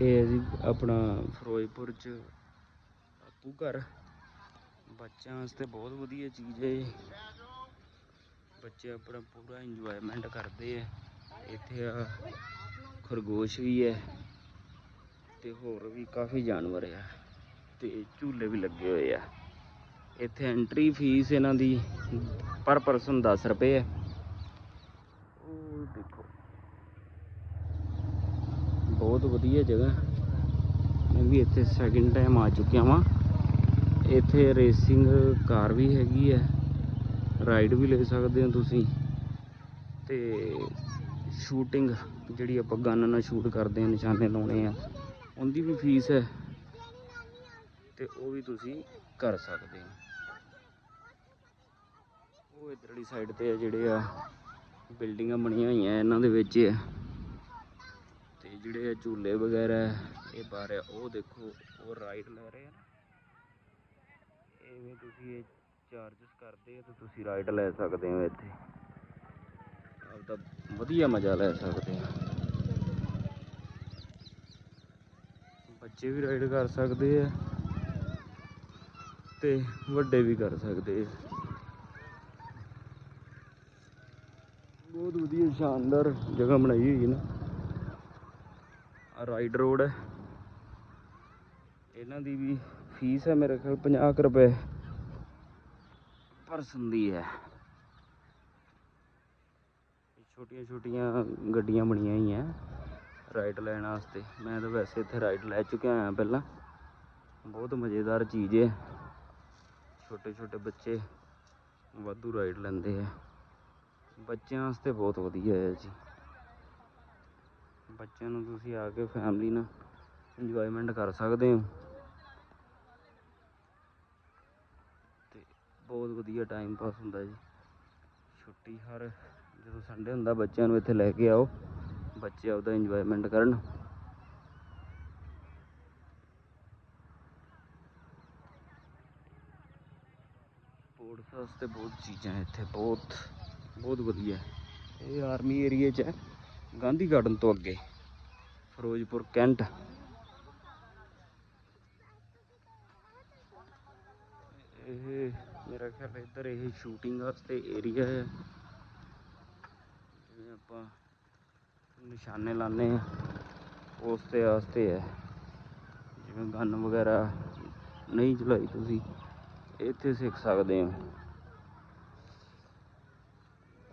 ਇਹ ਜੀ ਆਪਣਾ ਫਿਰੋਜ਼ਪੁਰ ਚ ਆਪੂ ਘਰ। ਬੱਚਿਆਂ ਵਾਸਤੇ ਬਹੁਤ ਵਧੀਆ ਚੀਜ਼ ਹੈ ਬੱਚੇ ਆਪਣਾ ਪੂਰਾ ਇੰਜੋਇਮੈਂਟ ਕਰਦੇ ਆ। ਇੱਥੇ ਆ ਖਰਗੋਸ਼ ਵੀ ਹੈ ਤੇ ਹੋਰ ਵੀ ਕਾਫੀ ਜਾਨਵਰ ਆ ਤੇ ਝੂਲੇ ਵੀ ਲੱਗੇ ਹੋਏ ਆ। ਇੱਥੇ ਐਂਟਰੀ ਫੀਸ ਇਹਨਾਂ ਦੀ ਪਰ ਪਰਸਨ 10 ਰੁਪਏ ਹੈ ਉਹ ਦੇਖੋ ਬਹੁਤ ਵਧੀਆ ਜਗ੍ਹਾ। ਮੈਂ ਵੀ ਇੱਥੇ ਸੈਕਿੰਡ ਟਾਈਮ ਆ ਚੁੱਕਿਆ ਵਾਂ। ਇੱਥੇ ਰੇਸਿੰਗ ਕਾਰ ਵੀ ਹੈਗੀ ਹੈ। ਰਾਈਡ ਵੀ ਲੈ ਸਕਦੇ ਹੋ ਤੁਸੀਂ। ਤੇ ਸ਼ੂਟਿੰਗ ਜਿਹੜੀ ਆਪਾਂ ਗਨ ਨਾਲ ਸ਼ੂਟ ਕਰਦੇ ਹਾਂ, ਨਿਸ਼ਾਨੇ ਲਾਉਣੇ ਆ, ਉਹਦੀ ਵੀ ਫੀਸ ਹੈ। ਤੇ ਉਹ ਵੀ ਤੁਸੀਂ ਕਰ ਸਕਦੇ ਹੋ। ਉਹ ਇਧਰਲੀ ਸਾਈਡ ਤੇ ਆ ਜਿਹੜੇ ਆ ਬਿਲਡਿੰਗਾਂ ਬਣੀਆਂ ਹੋਈਆਂ ਇਹਨਾਂ ਦੇ ਵਿੱਚ। ਜਿਹੜੇ ਆ ਝੂਲੇ ਵਗੈਰਾ ਇਹ ਬਾਹਰ ਆ, ਉਹ ਦੇਖੋ, ਉਹ ਰਾਈਡ ਲੈ ਰਹੇ ਆ ਨਾ। ਐਵੇਂ ਤੁਸੀਂ ਇਹ ਚਾਰਜਸ ਕਰਦੇ ਆ ਤੇ ਤੁਸੀਂ ਰਾਈਡ ਲੈ ਸਕਦੇ ਹੋ ਇੱਥੇ। ਆਪਦਾ ਵਧੀਆ ਮਜ਼ਾ ਲੈ ਸਕਦੇ ਆ। ਬੱਚੇ ਵੀ ਰਾਈਡ ਕਰ ਸਕਦੇ ਆ ਤੇ ਵੱਡੇ ਵੀ ਕਰ ਸਕਦੇ ਆ। ਬਹੁਤ ਵਧੀਆ ਸ਼ਾਨਦਾਰ ਜਗ੍ਹਾ ਬਣਾਈ ਹੋਈ ਹੈ ਨਾ। Ride road. ਹੈ ਇਹਨਾਂ ਦੀ ਵੀ ਫੀਸ ਹੈ ਮੇਰੇ ਖਿਆਲ 50 ਕੁ ਰੁਪਏ। ਪਰਸਨ ਦੀ ਹੈ। ਛੋਟੀਆਂ ਛੋਟੀਆਂ ਗੱਡੀਆਂ ਬਣੀਆਂ ਹੋਈਆਂ ਰਾਈਡ ਲੈਣ ਵਾਸਤੇ। ਮੈਂ ਤਾਂ ਵੈਸੇ ਇੱਥੇ ਰਾਈਡ ਲੈ ਚੁੱਕਿਆ ਹਾਂ ਪਹਿਲਾਂ। ਬਹੁਤ ਮਜ਼ੇਦਾਰ ਚੀਜ਼ ਹੈ। ਛੋਟੇ ਛੋਟੇ ਬੱਚੇ ਵਾਧੂ ਰਾਈਡ ਲੈਂਦੇ ਆ ਬੱਚਿਆਂ ਵਾਸਤੇ ਬਹੁਤ ਵਧੀਆ ਹੈ ਜੀ। ਬੱਚਿਆਂ ਨੂੰ ਤੁਸੀਂ ਆ ਕੇ ਫੈਮਿਲੀ ਨਾਲ ਇੰਜੋਇਮੈਂਟ ਕਰ ਸਕਦੇ ਹੋ। ਤੇ ਬਹੁਤ ਵਧੀਆ ਟਾਈਮ ਪਾਸ ਹੁੰਦਾ ਜੀ। ਛੁੱਟੀ ਹਰ ਜਦੋਂ ਸੰਡੇ ਹੁੰਦਾ, ਬੱਚਿਆਂ ਨੂੰ ਇੱਥੇ ਲੈ ਕੇ ਆਓ। ਬੱਚੇ ਆਪਦਾ ਇੰਜੋਇਮੈਂਟ ਕਰਨ। ਸਪੋਰਟਸ ਵਾਸਤੇ ਬਹੁਤ ਚੀਜ਼ਾਂ ਇੱਥੇ, ਬਹੁਤ ਬਹੁਤ ਵਧੀਆ। ਇਹ ਆਰਮੀ ਏਰੀਏ 'ਚ ਹੈ, ਗਾਂਧੀ ਗਾਰਡਨ ਤੋਂ ਅੱਗੇ। ਫਿਰੋਜ਼ਪੁਰ ਕੈਂਟ। ਇਹ ਮੇਰਾ ਖਿਆਲ ਇੱਧਰ ਇਹ ਸ਼ੂਟਿੰਗ ਵਾਸਤੇ ਏਰੀਆ ਹੈ। ਜਿਵੇਂ ਆਪਾਂ ਨਿਸ਼ਾਨੇ ਲਾਣੇ ਆ ਉਸ ਤੇ ਵਾਸਤੇ ਹੈ। ਜਿਵੇਂ ਗਨ ਵਗੈਰਾ ਨਹੀਂ ਚਲਾਈ ਤੁਸੀਂ, ਇੱਥੇ ਸਿੱਖ ਸਕਦੇ ਹੋ।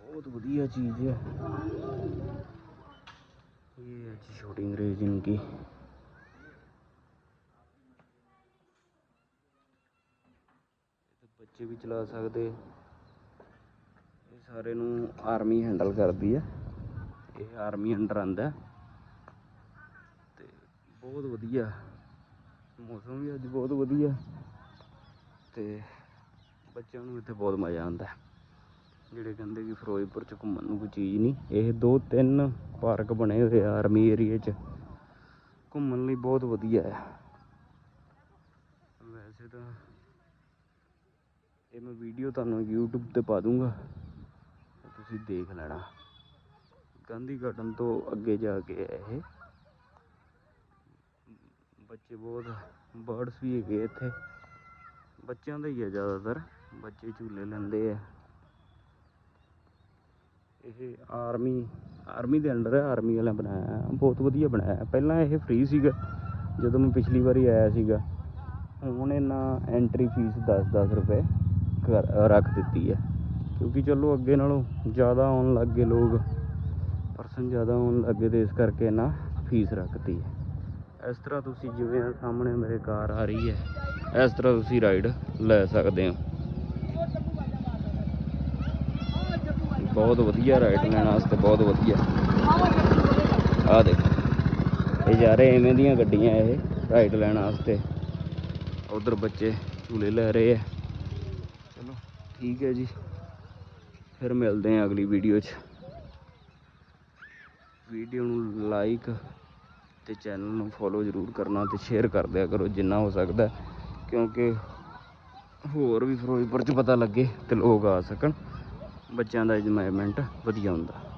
ਬਹੁਤ ਵਧੀਆ ਚੀਜ਼ ਹੈ। ਇਹ ਹੈ ਜੀ शूटिंग रेंज इनकी ਇਹ ਬੱਚੇ ਵੀ ਚਲਾ ਸਕਦੇ ਇਹ ਸਾਰੇ ਨੂੰ ਆਰਮੀ ਹੈਂਡਲ ਕਰਦੀ ਹੈ ਇਹ ਆਰਮੀ ਅੰਡਰ ਆਂਦਾ ਹੈ। ਤੇ ਬਹੁਤ ਵਧੀਆ ਮੌਸਮ ਵੀ ਅੱਜ ਬਹੁਤ ਵਧੀਆ ਤੇ ਬੱਚਿਆਂ ਨੂੰ ਇੱਥੇ ਬਹੁਤ ਮਜ਼ਾ ਆਉਂਦਾ ਹੈ। ਜਿਹੜੇ ਕਹਿੰਦੇ ਕਿ ਫਿਰੋਜ਼ਪੁਰ ਚ ਘੁੰਮਣ ਨੂੰ ਕੋਈ ਚੀਜ਼ ਨਹੀਂ, ਇਹ ਦੋ ਤਿੰਨ ਪਾਰਕ ਬਣੇ ਹੋਏ ਆ ਆਰਮੀ ਏਰੀਏ ਚ। ਘੁੰਮਣ ਲਈ ਬਹੁਤ ਵਧੀਆ ਹੈ ਵੈਸੇ ਤਾਂ ਇਹ ਮੈਂ ਵੀਡੀਓ ਤੁਹਾਨੂੰ YouTube ਤੇ ਪਾ ਦੂੰਗਾ, ਤੁਸੀਂ ਦੇਖ ਲੈਣਾ। ਗਾਂਧੀ ਗਾਰਡਨ ਤੋਂ ਅੱਗੇ ਜਾ ਕੇ ਹੈ ਇਹ। ਬੱਚੇ ਬਹੁਤ ਬਰਡਸ ਵੀ ਹੈਗੇ ਇੱਥੇ। ਬੱਚਿਆਂ ਦਾ ਹੀ ਹੈ ਜ਼ਿਆਦਾਤਰ, ਬੱਚੇ ਝੂਲੇ ਲੈਂਦੇ ਆ। ਇਹ ਆਰਮੀ ਆਰਮੀ ਦੇ ਅੰਡਰ ਹੈ ਆਰਮੀ ਵਾਲਿਆਂ ਬਣਾਇਆ ਬਹੁਤ ਵਧੀਆ ਬਣਾਇਆ ਪਹਿਲਾਂ ਇਹ ਫ੍ਰੀ ਸੀਗਾ, ਜਦੋਂ ਮੈਂ ਪਿਛਲੀ ਵਾਰੀ ਆਇਆ ਸੀਗਾ, ਹੁਣ ਇਹਨਾਂ ਐਂਟਰੀ ਫੀਸ 10-10 ਰੁਪਏ ਕਰ- ਰੱਖ ਦਿੱਤੀ ਹੈ ਕਿਉਂਕਿ ਚਲੋ ਅੱਗੇ ਨਾਲੋਂ ਜ਼ਿਆਦਾ ਆਉਣ ਲੱਗ ਗਏ ਲੋਕ ਪਰਸਨ ਜ਼ਿਆਦਾ ਆਉਣ ਲੱਗੇ ਤੇ ਇਸ ਕਰਕੇ ਇਹਨਾਂ ਫੀਸ ਰੱਖਤੀ ਹੈ ਇਸ ਤਰ੍ਹਾਂ ਤੁਸੀਂ ਜਿਵੇਂ ਸਾਹਮਣੇ ਮੇਰੇ ਕਾਰ ਆ ਰਹੀ ਹੈ, ਇਸ ਤਰ੍ਹਾਂ ਤੁਸੀਂ ਰਾਈਡ ਲੈ ਸਕਦੇ ਹੋ। ਬਹੁਤ ਵਧੀਆ ਰਾਈਡ ਲੈਣ ਵਾਸਤੇ, ਬਹੁਤ ਵਧੀਆ। ਆ ਦੇਖੋ, ਇਹ ਜਾ ਰਹੇ ਐਵੇਂ ਦੀਆਂ ਗੱਡੀਆਂ ਇਹ ਰਾਈਡ ਲੈਣ ਵਾਸਤੇ। ਉਧਰ ਬੱਚੇ ਝੂਲੇ ਲੈ ਰਹੇ ਆ। ਚਲੋ, ਠੀਕ ਹੈ ਜੀ। ਫਿਰ ਮਿਲਦੇ ਹਾਂ ਅਗਲੀ ਵੀਡੀਓ 'ਚ। ਵੀਡੀਓ ਨੂੰ ਲਾਈਕ ਤੇ ਚੈਨਲ ਨੂੰ ਫੋਲੋ ਜ਼ਰੂਰ ਕਰਨਾ ਤੇ ਸ਼ੇਅਰ ਕਰ ਦਿਆ ਕਰੋ ਜਿੰਨਾ ਹੋ ਸਕਦਾ ਕਿਉਂਕਿ ਹੋਰ ਵੀ ਫਿਰੋਜ਼ਪੁਰ 'ਚ ਪਤਾ ਲੱਗੇ ਤੇ ਲੋਕ ਆ ਸਕਣ। ਬੱਚਿਆਂ ਦਾ ਇੰਜੋਇਮੈਂਟ ਵਧੀਆ ਹੁੰਦਾ।